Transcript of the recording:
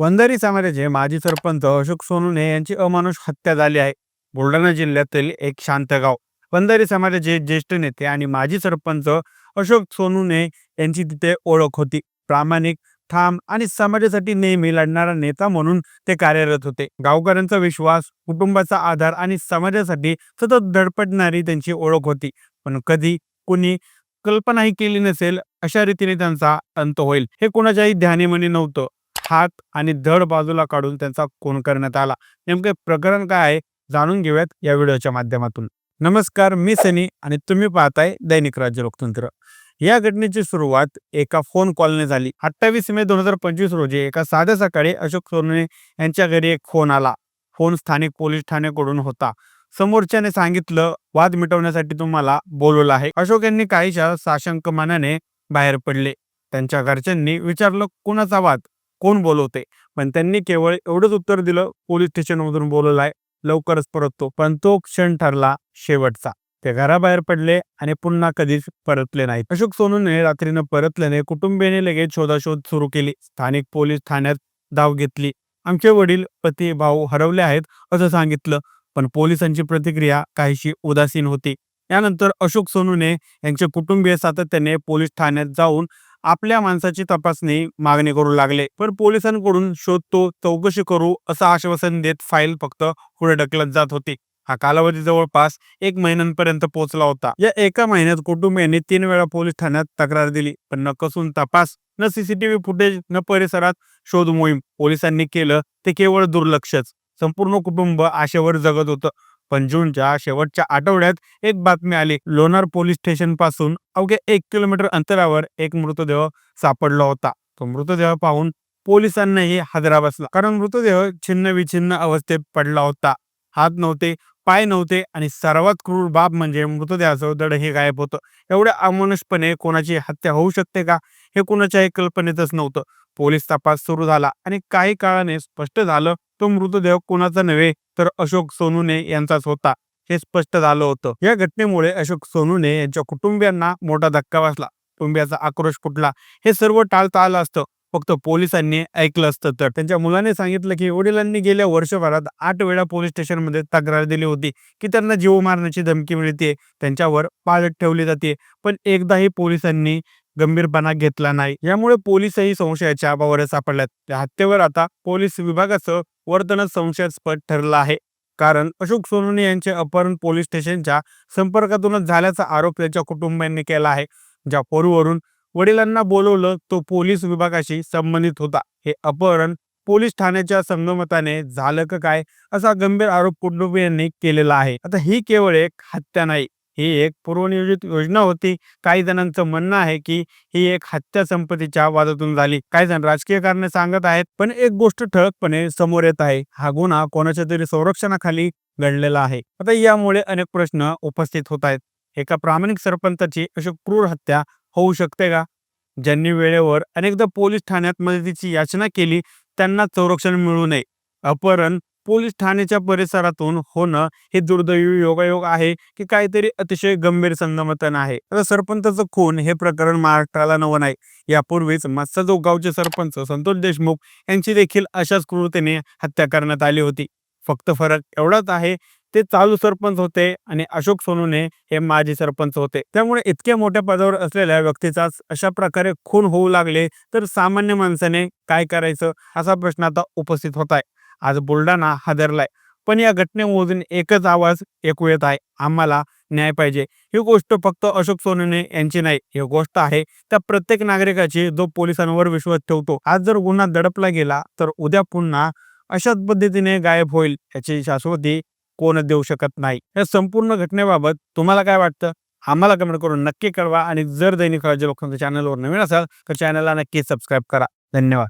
वंजारी समाजाचे माजी सरपंच अशोक सोनुने यांची अमानुष हत्या झाली आहे. बुलढाणा जिल्ह्यातील एक शांत गाव. वंजारी समाजाचे ज्येष्ठ नेते आणि माजी सरपंच अशोक सोनुने यांची तिथे ओळख होती. प्रामाणिक ठाम आणि समाजासाठी नेहमी लढणारा नेता म्हणून ते कार्यरत होते. गावकऱ्यांचा विश्वास कुटुंबाचा आधार आणि समाजासाठी सतत धडपडणारी त्यांची ओळख होती. पण कधी कुणी कल्पनाही केली नसेल अशा रीतीने त्यांचा अंत होईल. हे कोणाच्याही ध्यानीमनी नव्हतं. हात आणि धड बाजूला काढून त्यांचा खून करण्यात आला. नेमके प्रकरण काय आहे जाणून घेऊयात या व्हिडिओच्या माध्यमातून. नमस्कार मी सनी आणि तुम्ही पाहताय दैनिक राज्य लोकतंत्र. या घटनेची सुरुवात एका फोन कॉलने झाली. अठ्ठावीस मे दोन हजार पंचवीस रोजी एका साध्या सकाळी अशोक सोनवणे यांच्या घरी एक फोन आला. फोन स्थानिक पोलीस ठाण्याकडून होता. समोरच्याने सांगितलं वाद मिटवण्यासाठी तुम्हाला बोलवलं आहे. अशोक यांनी काहीशा साशंक मनाने बाहेर पडले. त्यांच्या घरच्यांनी विचारलं कुणाचा वाद? कोण बोलवते? पण त्यांनी केवळ एवढंच उत्तर दिलं पोलीस स्टेशन मधून बोलवलाय लवकरच परततो. पण तो क्षण ठरला शेवटचा. ते घराबाहेर पडले आणि पुन्हा कधीच परतले नाही अशोक सोनूने रात्रीनं परतल्याने कुटुंबियाने लगेच शोधाशोध सुरू केली. स्थानिक पोलीस ठाण्यात धाव घेतली. आमचे वडील पती भाऊ हरवले आहेत असं सांगितलं पण पोलिसांची प्रतिक्रिया काहीशी उदासीन होती. यानंतर अशोक सोनूने यांचे कुटुंबीय सातत्याने पोलीस ठाण्यात जाऊन आपल्या माणसाची तपासणी मागणी करू लागले. पण पोलिसांकडून शोधतो चौकशी करू असं आश्वासन देत फाईल फक्त पुढे ढकलत जात होती. हा कालावधी जवळपास एक महिन्यांपर्यंत पोहोचला होता. या एका महिन्यात कुटुंबियांनी तीन वेळा पोलीस ठाण्यात तक्रार दिली. पण न कसून तपास न सीसीटीव्ही फुटेज न परिसरात शोध मोहीम पोलिसांनी केलं ते केवळ दुर्लक्षच. संपूर्ण कुटुंब आशेवर जगत होतं. पण जूनच्या शेवटच्या आठवड्यात एक बातमी आली. लोणार पोलीस स्टेशनपासून अवघ्या एक किलोमीटर अंतरावर एक मृतदेह सापडला होता. तो मृतदेह पाहून पोलिसांनाही हादरा बसला. कारण मृतदेह छिन्न विछिन्न अवस्थेत पडला होता. हात नव्हते पाय नव्हते आणि सर्वात क्रूर बाब म्हणजे मृतदेहाचं दड हे गायब होतं. एवढ्या अमानुषपणे कोणाची हत्या होऊ शकते का? हे कोणाच्याही कल्पनेतच नव्हतं. पोलीस तपास सुरू झाला आणि काही काळाने स्पष्ट झालं तो मृतदेह कोणाचा नव्हे तर अशोक सोनूने यांचाच होता हे स्पष्ट झालं होतं. या घटनेमुळे अशोक सोनूने यांच्या कुटुंबियांना मोठा धक्का बसला. कुटुंबियाचा आक्रोश फुटला. हे सर्व टाळता आलं असतं. फक्त पोलिसांनी ऐकलं असतं तर. त्यांच्या मुलाने सांगितलं की वडिलांनी गेल्या वर्षभरात आठ वेळा पोलीस स्टेशनमध्ये तक्रार दिली होती की त्यांना जीव मारण्याची धमकी मिळते त्यांच्यावर पाळत ठेवली जाते पण एकदाही पोलिसांनी गंभीरपणा घेतला नाही. यामुळे पोलीसही संशयाच्या अभावावर सापडल्यात. त्या हत्येवर आता पोलीस विभागाचं वर्तनच संशयास्पद ठरलं आहे. कारण अशोक सोनवणे यांचे अपहरण पोलीस स्टेशनच्या संपर्कातूनच झाल्याचा आरोप त्यांच्या कुटुंबियांनी केला आहे. ज्या पोरूवरून वडिलांना बोलवलं तो पोलीस विभागाशी संबंधित होता. हे अपहरण पोलीस ठाण्याच्या संगमताने झालं का काय असा गंभीर आरोप कुटुंबियांनी केलेला आहे. आता ही केवळ एक हत्या नाही. ही एक पूर्वनियोजित योजना होती. काही जणांचं म्हणणं आहे की ही एक हत्या संपत्तीच्या वादातून झाली. काही जण राजकीय कारणे सांगत आहेत पण एक गोष्ट ठळकपणे समोर येत आहे. हा गुन्हा कोणाच्या तरी संरक्षणाखाली घडलेला आहे. आता यामुळे अनेक प्रश्न उपस्थित होत आहेत. एका प्रामाणिक सरपंचाची अशी क्रूर हत्या होऊ शकते का? ज्यांनी वेळेवर अनेकदा पोलीस ठाण्यात मदतीची याचना केली त्यांना संरक्षण मिळू नये. अपहरण पोलीस ठाण्याच्या परिसरातून होणं हे दुर्दैवी योगायोग आहे की काहीतरी अतिशय गंभीर संगमतन आहे. आता सरपंचाचं खून हे प्रकरण महाराष्ट्राला नवं नाही. यापूर्वीच मस्साजो गावचे सरपंच संतोष देशमुख यांची देखील अशाच क्रूरतेने हत्या करण्यात आली होती. फक्त फरक एवढाच आहे ते चालू सरपंच होते आणि अशोक सोनूने हे माजी सरपंच होते. त्यामुळे इतक्या मोठ्या पदावर असलेल्या व्यक्तीचाच अशा प्रकारे खून होऊ लागले तर सामान्य माणसाने काय करायचं असा प्रश्न आता उपस्थित होत आहे. आज बुलढाणा हादरलाय. पण या घटनेमधून एकच आवाज ऐकू येत आहे. आम्हाला न्याय पाहिजे. ही गोष्ट फक्त अशोक सोनवणे यांची नाही ही गोष्ट आहे त्या प्रत्येक नागरिकाची जो पोलिसांवर विश्वास ठेवतो. आज जर गुन्हा दडपला गेला तर उद्या पुन्हा अशाच पद्धतीने गायब होईल याची शाश्वती कोण देऊ शकत नाही. या संपूर्ण घटनेबाबत तुम्हाला काय वाटतं? आम्हाला कमेंट करून नक्की कळवा. आणि जर दैनिक राज्य लोकांच्या चॅनलवर नवीन असाल तर चॅनलला नक्की सबस्क्राईब करा. धन्यवाद.